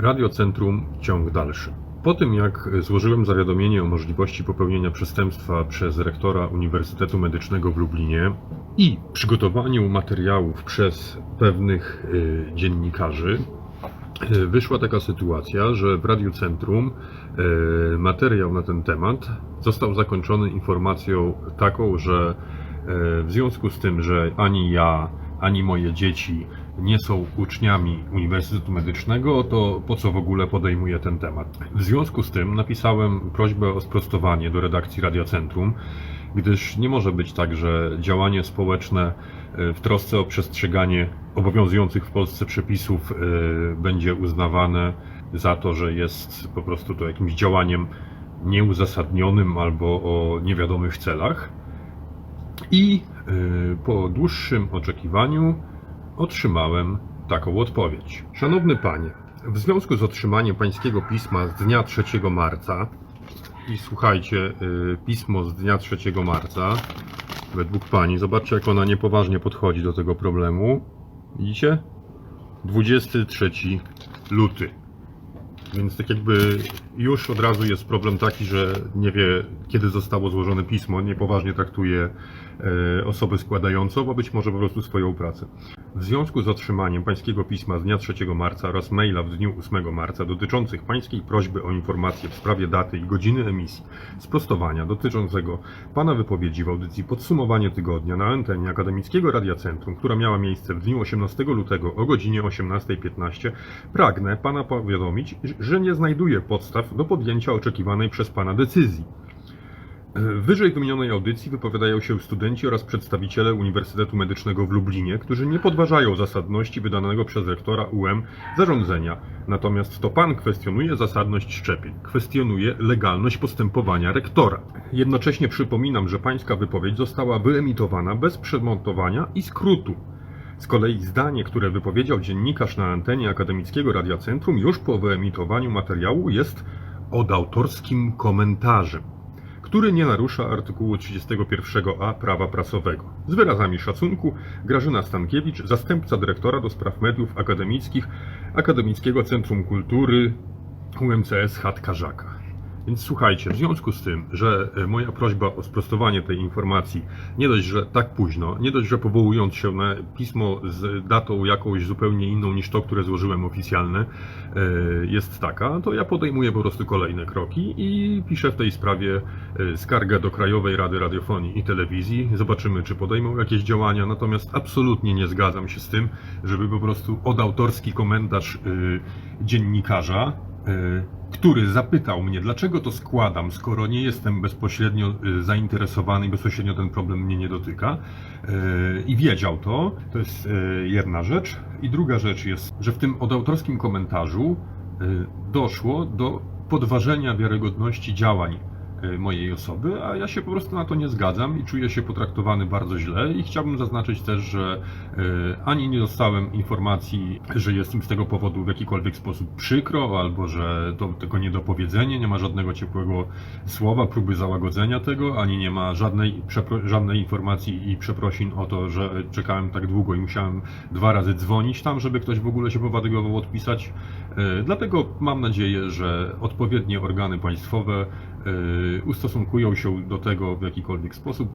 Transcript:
Radiocentrum ciąg dalszy. Po tym jak złożyłem zawiadomienie o możliwości popełnienia przestępstwa przez rektora Uniwersytetu Medycznego w Lublinie i przygotowaniu materiałów przez pewnych y, dziennikarzy, y, wyszła taka sytuacja, że w Radiocentrum y, materiał na ten temat został zakończony informacją taką, że w związku z tym, że ani ja, ani moje dzieci nie są uczniami Uniwersytetu Medycznego, to po co w ogóle podejmuję ten temat? W związku z tym napisałem prośbę o sprostowanie do redakcji Radiocentrum, gdyż nie może być tak, że działanie społeczne y, w trosce o przestrzeganie obowiązujących w Polsce przepisów y, będzie uznawane za to, że jest po prostu to jakimś działaniem nieuzasadnionym albo o niewiadomych celach. I y, po dłuższym oczekiwaniu otrzymałem taką odpowiedź. Szanowny panie, w związku z otrzymaniem pańskiego pisma z dnia 3 marca i słuchajcie, y, pismo z dnia 3 marca według pani, zobaczcie jak ona niepoważnie podchodzi do tego problemu. Widzicie? 23 luty. Więc tak jakby już od razu jest problem taki, że nie wie, kiedy zostało złożone pismo, niepoważnie traktuje e, osobę składającą, a być może po prostu swoją pracę. W związku z otrzymaniem pańskiego pisma z dnia 3 marca oraz maila w dniu 8 marca dotyczących pańskiej prośby o informację w sprawie daty i godziny emisji, sprostowania dotyczącego pana wypowiedzi w audycji Podsumowanie tygodnia na antenie Akademickiego Radia Centrum, która miała miejsce w dniu 18 lutego o godzinie 18.15, pragnę pana powiadomić, że nie znajduję podstaw do podjęcia oczekiwanej przez pana decyzji. W wyżej wymienionej audycji wypowiadają się studenci oraz przedstawiciele Uniwersytetu Medycznego w Lublinie, którzy nie podważają zasadności wydanego przez rektora UM zarządzenia. Natomiast to pan kwestionuje zasadność szczepień, kwestionuje legalność postępowania rektora. Jednocześnie przypominam, że pańska wypowiedź została wyemitowana bez przemontowania i skrótu. Z kolei zdanie, które wypowiedział dziennikarz na antenie Akademickiego Radia Centrum już po wyemitowaniu materiału jest odautorskim komentarzem który nie narusza artykułu 31a prawa prasowego. Z wyrazami szacunku Grażyna Stankiewicz, zastępca dyrektora do spraw mediów akademickich Akademickiego Centrum Kultury UMCS Chatkarzaka. Więc słuchajcie, w związku z tym, że e, moja prośba o sprostowanie tej informacji, nie dość, że tak późno, nie dość, że powołując się na pismo z datą jakąś zupełnie inną niż to, które złożyłem oficjalne, e, jest taka, to ja podejmuję po prostu kolejne kroki i piszę w tej sprawie e, skargę do Krajowej Rady Radiofonii i Telewizji. Zobaczymy, czy podejmą jakieś działania, natomiast absolutnie nie zgadzam się z tym, żeby po prostu odautorski komentarz e, dziennikarza który zapytał mnie, dlaczego to składam, skoro nie jestem bezpośrednio y, zainteresowany i bezpośrednio ten problem mnie nie dotyka. Y, I wiedział to, to jest jedna rzecz. I druga rzecz jest, że w tym odautorskim komentarzu doszło do podważenia wiarygodności działań mojej osoby, a ja się po prostu na to nie zgadzam i czuję się potraktowany bardzo źle i chciałbym zaznaczyć też, że y, ani nie dostałem informacji, że jest z tego powodu w jakikolwiek sposób przykro, albo że to tylko niedopowiedzenie, nie ma żadnego ciepłego słowa, próby załagodzenia tego, ani nie ma żadnej, żadnej informacji i przeprosin o to, że czekałem tak długo i musiałem dwa razy dzwonić tam, żeby ktoś w ogóle się powadygował odpisać. Y, Dlatego mam nadzieję, że odpowiednie organy państwowe y, ustosunkują się do tego w jakikolwiek sposób